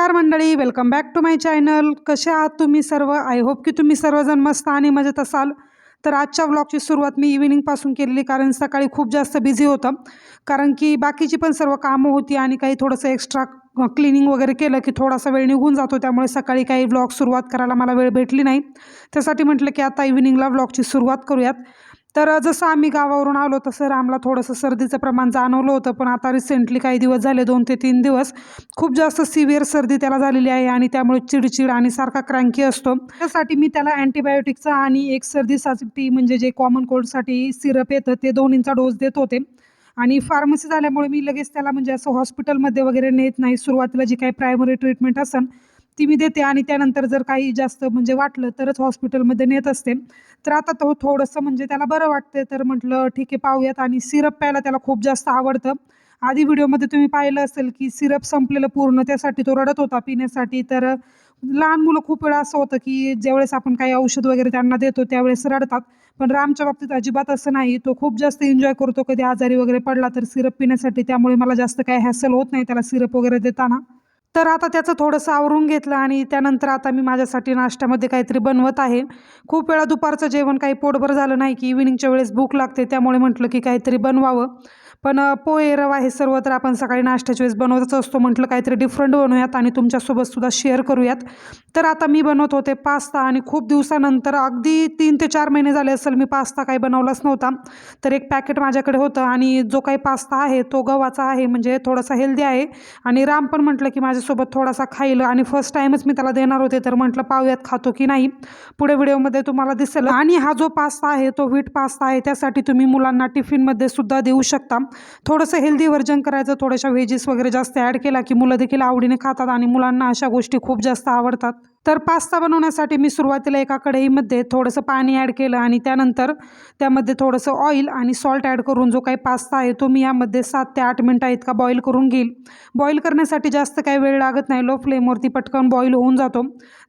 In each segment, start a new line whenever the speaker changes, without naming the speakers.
नमस्कार मंडळी welcome back to my channel कसे आहात तुम्ही सर्व? आय होप की तुम्ही सर्वजण मस्त आणि मजेत असाल. तर आजच्या व्लॉगची सुरुवात मी इव्हिनिंगपासून केलेली कारण सकाळी खूप जास्त बिझी होतं. कारण की बाकीची पण सर्व कामं होती आणि काही थोडंसं एक्स्ट्रा क्लिनिंग वगैरे केलं की थोडासा वेळ निघून जातो. त्यामुळे सकाळी काही व्लॉग सुरुवात करायला मला वेळ भेटली नाही. त्यासाठी म्हटलं की आता इव्हिनिंगला व्लॉगची सुरुवात करूयात. तर जसं आम्ही गावावरून आलो तसं रामला थोडंसं सर्दीचं प्रमाण जाणवलं होतं. पण आता रिसेंटली काही दिवस झाले दोन ते तीन दिवस खूप जास्त सिव्हिअर सर्दी त्याला झालेली आहे आणि त्यामुळे चिडचिड आणि सारखा क्रँकी असतो. त्यासाठी मी त्याला अँटीबायोटिकचा आणि एक सर्दीसाठी म्हणजे जे कॉमन कोल्डसाठी सिरप येतं ते दोन्हींचा डोस देत होते. आणि फार्मसी झाल्यामुळे मी लगेच त्याला म्हणजे असं हॉस्पिटलमध्ये वगैरे नेत नाही. सुरुवातीला जी काही प्रायमरी ट्रीटमेंट असेल ती मी देते आणि त्यानंतर जर काही जास्त म्हणजे वाटलं तरच हॉस्पिटलमध्ये नेत असते. तर आता तो थोडंसं म्हणजे त्याला बरं वाटते तर म्हटलं ठीक आहे पाहूयात. आणि सिरप प्यायला त्याला खूप जास्त आवडतं. आधी व्हिडिओमध्ये तुम्ही पाहिलं असेल की सिरप संपलेलं पूर्ण त्यासाठी तो रडत होता पिण्यासाठी. तर लहान मुलं खूप वेळा असं होतं की ज्यावेळेस आपण काही औषध वगैरे त्यांना देतो त्यावेळेस रडतात. पण रामच्या बाबतीत अजिबात असं नाही. तो खूप जास्त एन्जॉय करतो. कधी आजारी वगैरे पडला तर सिरप पिण्यासाठी. त्यामुळे मला जास्त काही हॅसल होत नाही त्याला सिरप वगैरे देताना. तर आता त्याचं थोडंसं आवरून घेतलं आणि त्यानंतर आता मी माझ्यासाठी नाश्त्यामध्ये काहीतरी बनवत आहे. खूप वेळा दुपारचं जेवण काही पोटभर झालं नाही की इव्हिनिंगच्या वेळेस भूक लागते त्यामुळे म्हटलं की काहीतरी बनवावं. पण पोहे रवा हे सर्व तर आपण सकाळी नाश्त्याच्या वेळेस बनवतच असतो. म्हटलं काहीतरी डिफरंट बनवूयात आणि तुमच्यासोबतसुद्धा शेअर करूयात. तर आता मी बनवत होते पास्ता आणि खूप दिवसानंतर अगदी तीन ते चार महिने झाले असेल मी पास्ता काही बनवलाच नव्हता. तर एक पॅकेट माझ्याकडे होतं आणि जो काही पास्ता आहे तो गव्हाचा आहे म्हणजे थोडासा हेल्दी आहे. आणि राम पण म्हटलं की माझ्यासोबत थोडासा खाईल आणि फर्स्ट टाईमच मी त्याला देणार होते. तर म्हटलं पाहूयात खातो की नाही. पुढे व्हिडिओमध्ये तुम्हाला दिसेल. आणि हा जो पास्ता आहे तो व्हीट पास्ता आहे त्यासाठी तुम्ही मुलांना टिफिनमध्ये सुद्धा देऊ शकता. थोडंसं हेल्दी वर्जन करायचं थोड्याशा व्हेजेस वगैरे जास्त ॲड केला की मुलं देखील आवडीने खातात आणि मुलांना अशा गोष्टी खूप जास्त आवडतात. तर पास्ता बनवण्यासाठी मी सुरुवातीला एका कढईमध्ये थोडंसं पाणी ॲड केलं आणि त्यानंतर त्यामध्ये थोडंसं ऑइल आणि सॉल्ट ॲड करून जो काही पास्ता आहे तो मी यामध्ये सात ते आठ मिनटं इतका बॉईल करून घेईल. बॉईल करण्यासाठी जास्त काही वेळ लागत नाही. लो फ्लेमवरती पटकन बॉईल होऊन जातो.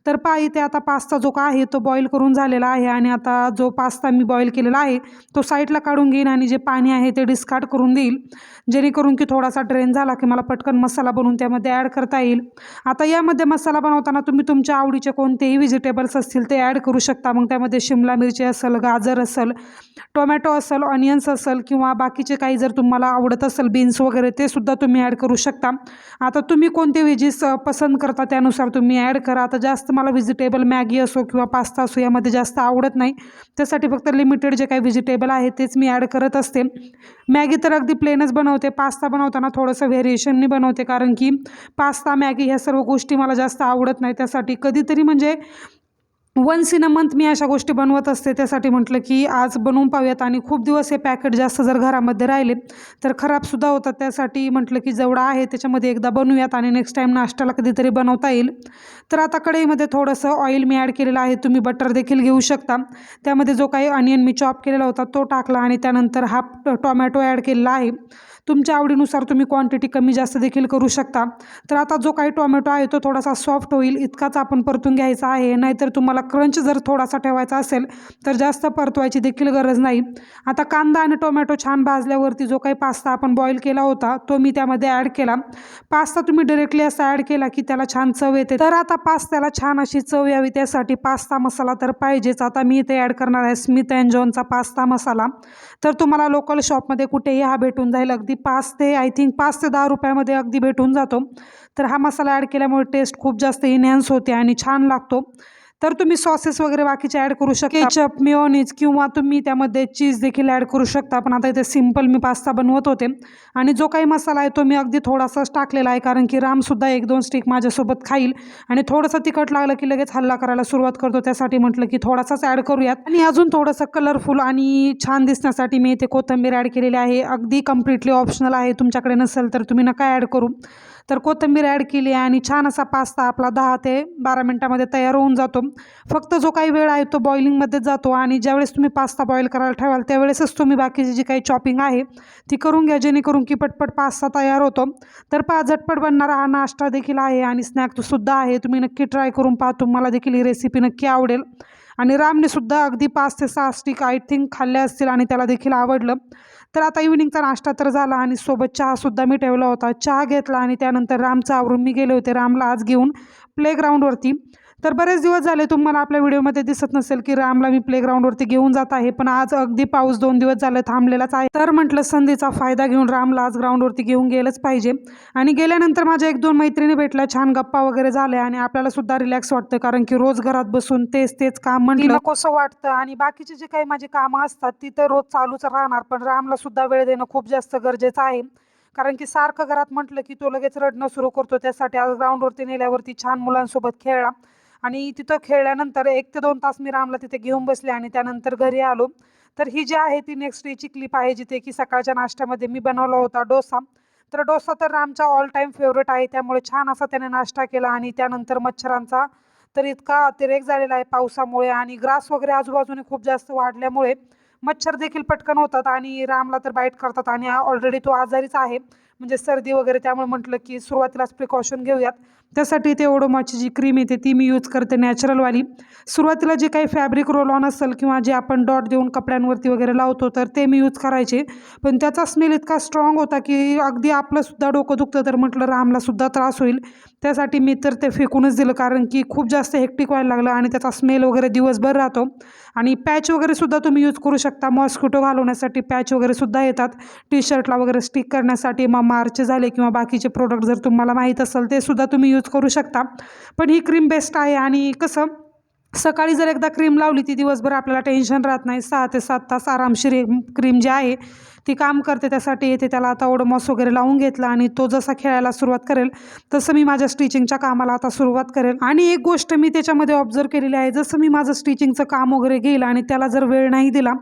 तर पा इथे आता पास्ता जो का आहे तो बॉईल करून झालेला आहे आणि आता जो पास्ता मी बॉईल केलेला आहे तो साईडला काढून घेईन आणि जे पाणी आहे ते डिस्कार्ड करून देईल. जेणेकरून की थोडासा ड्रेन झाला की मला पटकन मसाला बनवून त्यामध्ये ॲड करता येईल. आता यामध्ये मसाला बनवताना तुम्ही तुमच्या आवडीचे कोणतेही व्हेजिटेबल्स असतील ते ॲड करू शकता. मग त्यामध्ये शिमला मिरची असेल गाजर असेल टोमॅटो असेल ऑनियन्स असेल किंवा बाकीचे काही जर तुम्हाला आवडत असेल बीन्स वगैरे ते सुद्धा तुम्ही ॲड करू शकता. आता तुम्ही कोणते व्हेजीस पसंत करता त्यानुसार तुम्ही ॲड करा. आता जास्त मला व्हेजिटेबल मॅगी असो किंवा पास्ता असो यामध्ये जास्त आवडत नाही. त्यासाठी फक्त लिमिटेड जे काही व्हेजिटेबल आहे तेच मी ॲड करत असते. मॅगी तर अगदी प्लेनच बनवते. पास्ता बनवताना थोडंसं व्हेरिएशननी बनवते. कारण की पास्ता मॅगी ह्या सर्व गोष्टी मला जास्त आवडत नाही. त्यासाठी क कधीतरी म्हणजे वन्स इन अ मंथ मी अशा गोष्टी बनवत असते. त्यासाठी म्हटलं की आज बनवून पाहूयात आणि खूप दिवस हे पॅकेट जास्त जर घरामध्ये राहिले तर खराबसुद्धा होतात. त्यासाठी म्हटलं की जेवढा आहे त्याच्यामध्ये एकदा बनवूयात आणि नेक्स्ट टाईम नाश्त्याला कधीतरी बनवता येईल. तर आता कढईमध्ये थोडंसं ऑइल मी ॲड केलेलं आहे. तुम्ही बटर देखील घेऊ शकता. त्यामध्ये जो काही अनियन मी चॉप केलेला होता तो टाकला आणि त्यानंतर हा टोमॅटो ॲड केलेला आहे. तुमच्या आवडीनुसार तुम्ही क्वांटिटी कमी जास्त देखील करू शकता. तर आता जो काही टोमॅटो आहे तो थोडासा सॉफ्ट होईल इतकाच आपण परतून घ्यायचा आहे. नाहीतर तुम्हाला क्रंच जर थोडासा ठेवायचा असेल तर जास्त परतवायची देखील गरज नाही. आता कांदा आणि टोमॅटो छान भाजल्यावरती जो काही पास्ता आपण बॉईल केला होता तो मी त्यामध्ये ॲड केला. पास्ता तुम्ही डिरेक्टली असा ॲड केला की त्याला छान चव येते. तर आता पास्त्याला छान अशी चव यावी त्यासाठी पास्ता मसाला तर पाहिजेच. आता मी इथे ॲड करणार आहे स्मिथ अँड जॉनचा पास्ता मसाला. तर तुम्हाला लोकल शॉपमध्ये कुठेही हा भेटून जाईल. अगदी पाच ते आय थिंक पाच ते दहा रुपयामध्ये अगदी भेटून जातो. तर हा मसाला ॲड केल्यामुळे टेस्ट खूप जास्त इन्हॅन्स होते आणि छान लागतो. तर तुम्ही सॉसेस वगैरे बाकीचे ॲड करू शकता. केचप मिओनीज किंवा तुम्ही त्यामध्ये चीज देखील ॲड करू शकता. पण आता इथे सिंपल मी पास्ता बनवत होते. आणि जो काही मसाला आहे तो मी अगदी थोडासाच टाकलेला आहे. कारण की रामसुद्धा एक दोन स्टिक माझ्यासोबत खाईल. आणि थोडंसं तिखट लागलं की लगेच हल्ला करायला सुरुवात करतो. त्यासाठी म्हटलं की थोडासाच ॲड करूयात. आणि अजून थोडंसं कलरफुल आणि छान दिसण्यासाठी मी इथे कोथिंबीर ॲड केलेली आहे. अगदी कम्प्लिटली ऑप्शनल आहे. तुमच्याकडे नसेल तर तुम्ही नका ॲड करू. तर कोथिंबीर ॲड केली आणि छान असा पास्ता आपला दहा ते बारा मिनटामध्ये तयार होऊन जातो. फक्त जो काही वेळ आहे तो बॉइलिंगमध्येच जातो आणि ज्यावेळेस तुम्ही पास्ता बॉईल करायला ठेवाल त्यावेळेसच तुम्ही बाकीची जी काही चॉपिंग आहे ती करून घ्या जेणेकरून की पटपट पास्ता तयार होतो. तर पा झटपट बनणारा हा नाश्ता देखील आहे आणि स्नॅक सुद्धा आहे. तुम्ही नक्की ट्राय करून पहा तुम्हाला देखील ही रेसिपी नक्की आवडेल. आणि रामने सुद्धा अगदी पाच ते सहा स्टिक आय थिंक खाल्ल्या असतील आणि त्याला देखील आवडलं. तर आता इव्हिनिंगचा नाश्ता तर झाला आणि सोबत चहासुद्धा मी ठेवला होता. चहा घेतला आणि त्यानंतर रामचं आवरून मी गेले होते. रामला आज घेऊन प्लेग्राऊंडवरती तर बरेच दिवस झाले तुम्हाला आपल्या व्हिडिओमध्ये दिसत नसेल की रामला मी प्लेग्राऊंडवरती घेऊन जात आहे पण आज अगदी पाऊस दोन दिवस झाले थांबलेलाच आहे. तर म्हटलं संधीचा फायदा घेऊन रामला आज ग्राउंडवरती घेऊन गेलंच पाहिजे. आणि गेल्यानंतर माझ्या एक दोन मैत्रिणी भेटल्या छान गप्पा वगैरे झाल्या आणि आपल्याला सुद्धा रिलॅक्स वाटतं कारण की रोज घरात बसून तेच तेच काम म्हटलं. कसं वाटतं आणि बाकीचे जे काही माझी कामं असतात ती तर रोज चालूच राहणार पण रामला सुद्धा वेळ देणं खूप जास्त गरजेचं आहे. कारण की सारखं घरात म्हटलं की तो लगेच रडणं सुरू करतो त्यासाठी आज ग्राउंडवरती नेल्यावरती छान मुलांसोबत खेळला. आणि तिथं खेळल्यानंतर एक ते दोन तास मी रामला तिथे घेऊन बसले आणि त्यानंतर घरी आलो. तर ही जी आहे ती नेक्स्ट डेची क्लिप आहे जिथे की सकाळच्या नाश्त्यामध्ये मी बनवला होता डोसा. तर डोसा तर रामचा ऑल टाईम फेवरेट आहे त्यामुळे छान असा त्याने नाश्ता केला आणि त्यानंतर मच्छरांचा तर इतका अतिरेक झालेला आहे पावसामुळे आणि ग्रास वगैरे आजूबाजूने खूप जास्त वाढल्यामुळे मच्छर देखील पटकन होतात आणि रामला तर बाईट करतात आणि ऑलरेडी तो आजारीच आहे. म्हणजे सर्दी वगैरे त्यामुळे म्हटलं की सुरुवातीलाच प्रिकॉशन घेऊयात. त्यासाठी ते ओडोमॉची जी क्रीम येते ती मी यूज करते नॅचरलवाली सुरुवातीला जे काही फॅब्रिक रोल ऑन असेल किंवा जे आपण डॉट देऊन कपड्यांवरती वगैरे लावतो तर ते मी यूज करायचे. पण त्याचा स्मेल इतका स्ट्रॉंग होता की अगदी आपलंसुद्धा डोकं दुखतं तर म्हटलं रामलासुद्धा त्रास होईल. त्यासाठी मी तर ते फेकूनच दिलं कारण की खूप जास्त हेक्टिक व्हायला लागलं आणि त्याचा स्मेल वगैरे दिवसभर राहतो. आणि पॅच वगैरेसुद्धा तुम्ही यूज करू शकता. मॉस्किटो घालवण्यासाठी पॅच वगैरेसुद्धा येतात. टी शर्टला वगैरे स्टिक करण्यासाठी मग मार्च झाले किंवा बाकीचे प्रोडक्ट जर तुम्हाला माहीत असेल ते सुद्धा तुम्ही यूज करू शकता. पण ही क्रीम बेस्ट आहे आणि कसं सकाळी जर एकदा क्रीम लावली ती दिवसभर आपल्याला टेन्शन राहत नाही. सहा ते सात तास आरामशीर क्रीम जी आहे ती काम करते त्यासाठी येते त्याला आता ओडोमॉस वगैरे लावून घेतला आणि तो जसा खेळायला सुरुवात करेल तसं मी माझ्या स्टिचिंगच्या कामाला आता सुरुवात करेल. आणि एक गोष्ट मी त्याच्यामध्ये ऑब्झर्व केलेली आहे जसं मी माझं स्टिचिंगचं काम वगैरे घेईल आणि त्याला जर वेळ नाही दिला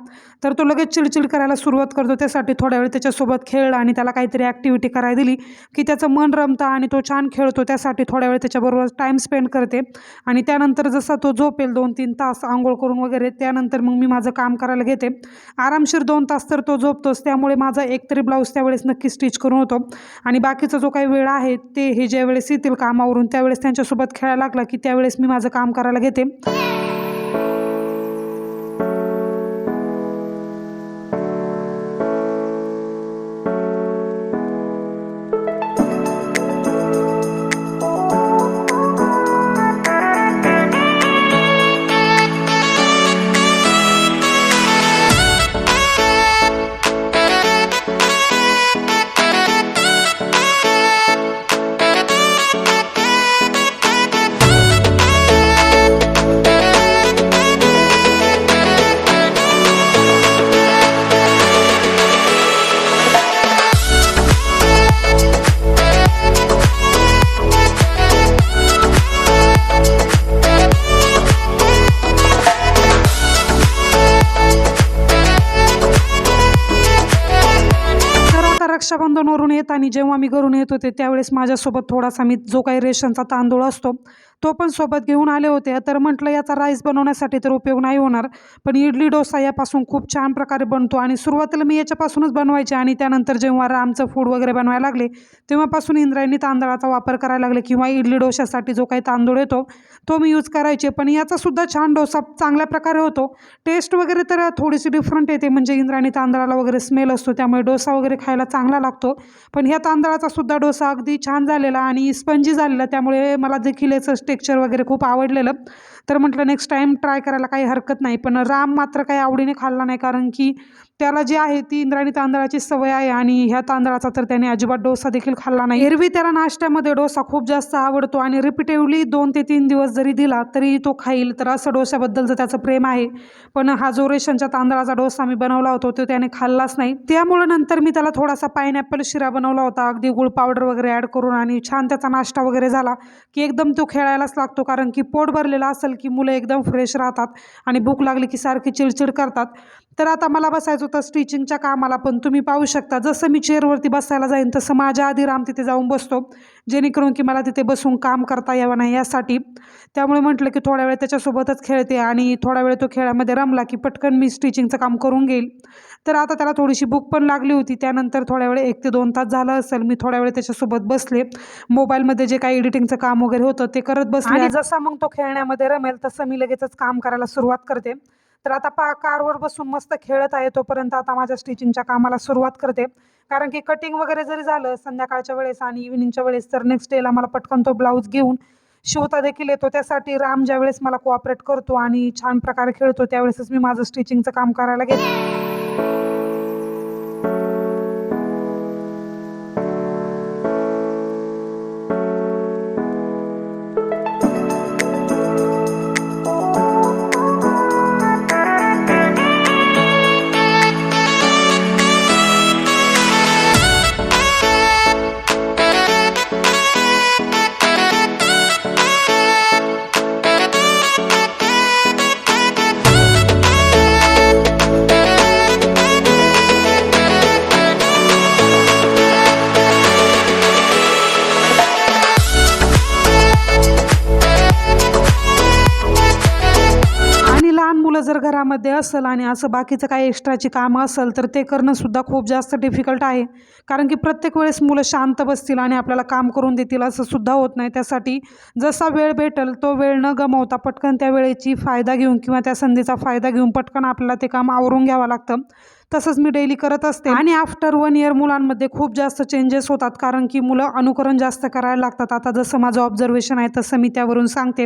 तर तो लगेच चिडचिड करायला सुरुवात करतो. त्यासाठी थोड्या वेळ त्याच्यासोबत खेळला आणि त्याला काहीतरी ॲक्टिव्हिटी करायला दिली की त्याचं मन रमतं आणि तो छान खेळतो. त्यासाठी थोड्या वेळ त्याच्याबरोबर टाईम स्पेंड करते. आणि त्यानंतर जसा तो झोपेल दोन तीन तास आंघोळ करून वगैरे त्यानंतर मग मी माझं काम करायला घेते. आरामशीर दोन तास तर तो झोपतोच. त्यामुळे माझा एकतरी ब्लाऊज त्यावेळेस नक्की स्टिच करून होतो. आणि बाकीचा जो काही वेळ आहे ते हे ज्यावेळेस येतील कामावरून त्यावेळेस त्यांच्यासोबत खेळायला लागला की त्यावेळेस मी माझं काम करायला घेते. रक्षाबंधनवरून येत आणि जेव्हा मी घरून येत होते त्यावेळेस माझ्यासोबत थोडासा मी जो काही रेशनचा तांदूळ असतो तो पण सोबत घेऊन आले होते. तर म्हटलं याचा राईस बनवण्यासाठी तर उपयोग नाही होणार. पण इडली डोसा यापासून खूप छान प्रकारे बनतो आणि सुरुवातीला मी याच्यापासूनच बनवायचे आणि त्यानंतर जेव्हा रामचं फूड वगैरे बनवायला लागले तेव्हापासून इंद्रायणी तांदळाचा वापर करायला लागले किंवा इडली डोशासाठी जो काही तांदूळ येतो तो मी यूज करायचे. पण याचासुद्धा छान डोसा चांगल्या प्रकारे होतो. टेस्ट वगैरे तर थोडीशी डिफरंट येते. म्हणजे इंद्रायणी तांदळाला वगैरे स्मेल असतो त्यामुळे डोसा वगैरे खायला चांगला लागतो. पण ह्या तांदळाचा सुद्धा डोसा अगदी छान झालेला आणि स्पंजी झालेला त्यामुळे मला देखील याचं टेक्चर वगैरे खूप आवडलेलं. तर म्हटलं नेक्स्ट टाईम ट्राय करायला काही हरकत नाही. पण राम मात्र काही आवडीने खाल्ला नाही कारण की त्याला जी आहे ती इंद्रायणी तांदळाची सवय आहे आणि ह्या तांदळाचा तर त्याने अजिबात डोसा देखील खाल्ला नाही. एरवी त्याला नाश्त्यामध्ये डोसा खूप जास्त आवडतो आणि रिपिटेवली दोन ते तीन दिवस जरी दिला तरी तो खाईल. तर असं डोस्याबद्दलचं त्याचं प्रेम आहे. पण हा जो रेशनच्या तांदळाचा डोसा मी बनवला होता तो त्याने खाल्लाच नाही. त्यामुळे नंतर मी त्याला थोडासा पायनॅपल शिरा बनवला होता. अगदी गुळ पावडर वगैरे ॲड करून आणि छान त्याचा नाश्ता वगैरे झाला की एकदम तो खेळायलाच लागतो कारण की पोट भरलेला असेल की मुलं एकदम फ्रेश राहतात आणि भूक लागली की सारखी चिडचिड करतात. तर आता मला बसायचं होतं स्टिचिंगच्या कामाला पण तुम्ही पाहू शकता जसं मी चेअरवरती बसायला जाईन तसं माझ्या आधी राम तिथे जाऊन बसतो जेणेकरून की मला तिथे बसून काम करता यावं नाही यासाठी. त्यामुळे म्हटलं की थोड्या वेळ त्याच्यासोबतच खेळते आणि थोडा वेळ तो खेळामध्ये रमला की पटकन मी स्टिचिंगचं काम करून घेईल. तर आता त्याला थोडीशी भूक पण लागली होती त्यानंतर थोड्या वेळ एक ते दोन तास झालं असेल मी थोड्या वेळ त्याच्यासोबत बसले. मोबाईलमध्ये जे काही एडिटिंगचं काम वगैरे होतं ते करत बसले. आणि जसा मग तो खेळण्यामध्ये रमेल तसं मी लगेचच काम करायला सुरुवात करते. तर आता पा कारवर बसून मस्त खेळत आहे तोपर्यंत आता माझ्या स्टिचिंगच्या कामाला सुरुवात करते. कारण की कटिंग वगैरे जरी झालं संध्याकाळच्या वेळेस आणि इव्हिनिंगच्या वेळेस तर नेक्स्ट डेला मला पटकन तो ब्लाऊज घेऊन शिवता देखील येतो. त्यासाठी राम ज्यावेळेस मला कोऑपरेट करतो आणि छान प्रकारे खेळतो त्यावेळेसच मी माझं स्टिचिंगचं काम करायला घेते. घरामध्ये असेल आणि असं बाकीचं काही एक्स्ट्राची कामं असेल तर ते करणंसुद्धा खूप जास्त डिफिकल्ट आहे. कारण की प्रत्येक वेळेस मुलं शांत बसतील आणि आपल्याला काम करून देतील असं सुद्धा होत नाही. त्यासाठी जसा वेळ भेटेल तो वेळ न गमवता पटकन त्या वेळेची फायदा घेऊन किंवा त्या संधीचा फायदा घेऊन पटकन आपल्याला ते काम आवरून घ्यावं लागतं. तसंच मी डेली करत असते. आणि आफ्टर वन इयर मुलांमध्ये खूप जास्त चेंजेस होतात. कारण की मुलं अनुकरण जास्त करायला लागतात. आता जसं माझं ऑब्झर्वेशन आहे तसं मी त्यावरून सांगते.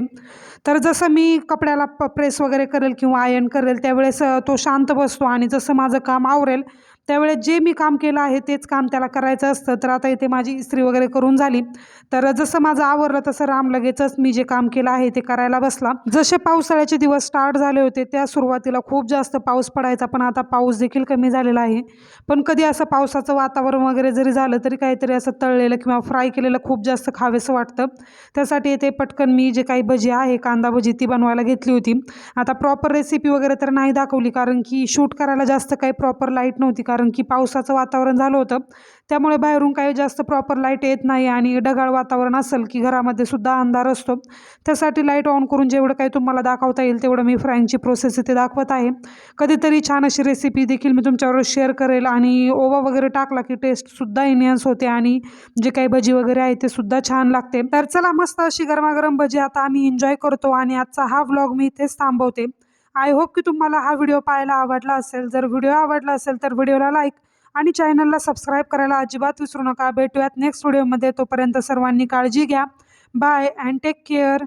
तर जसं मी कपड्याला प प्रेस वगैरे करेल किंवा आयन करेल त्यावेळेस तो शांत बसतो आणि जसं माझं काम आवरेल त्यावेळेस जे मी काम केलं आहे तेच काम त्याला करायचं असतं. तर आता इथे माझी इस्त्री वगैरे करून झाली. तर जसं माझं आवरलं तसं राम लगेचच मी जे काम केलं आहे ते करायला बसला. जसे पावसाळ्याचे दिवस स्टार्ट झाले होते त्या सुरुवातीला खूप जास्त पाऊस पडायचा. पण आता पाऊस देखील कमी झालेला आहे. पण कधी असं पावसाचं वातावरण वगैरे जरी झालं तरी काहीतरी असं तळलेलं किंवा फ्राय केलेलं खूप जास्त खावेसं वाटतं. त्यासाठी इथे पटकन मी जे काही भजी आहे कांदा भजी ती बनवायला घेतली होती. आता प्रॉपर रेसिपी वगैरे तर नाही दाखवली कारण की शूट करायला जास्त काही प्रॉपर लाइट नव्हती कारण की पावसाचं वातावरण झालं होतं. त्यामुळे बाहेरून काही जास्त प्रॉपर लाइट येत नाही आणि ढगाळ वातावरण असेल की घरामध्ये सुद्धा अंधार असतो. त्यासाठी लाइट ऑन करून जेवढं काही तुम्हाला दाखवता येईल तेवढं मी फ्राईंगची प्रोसेस इथे दाखवत आहे. कधीतरी छान अशी रेसिपी देखील मी तुमच्याबरोबर शेअर करेल आणि ओवा वगैरे टाकला की टेस्टसुद्धा इन्हान्स होते आणि जे काही भजी वगैरे आहे ते सुद्धा छान लागते. तर चला मस्त अशी गरमागरम भजी आता आम्ही एन्जॉय करतो आणि आजचा हा व्लॉग मी इथेच थांबवते. आय होप की तुम्हाला हा व्हिडिओ पाहायला आवडला असेल. जर व्हिडिओ आवडला असेल तर व्हिडिओला लाईक आणि चॅनलला सबस्क्राईब करायला अजिबात विसरू नका. भेटूयात नेक्स्ट व्हिडिओमध्ये. तोपर्यंत सर्वांनी काळजी घ्या. Bye and take care.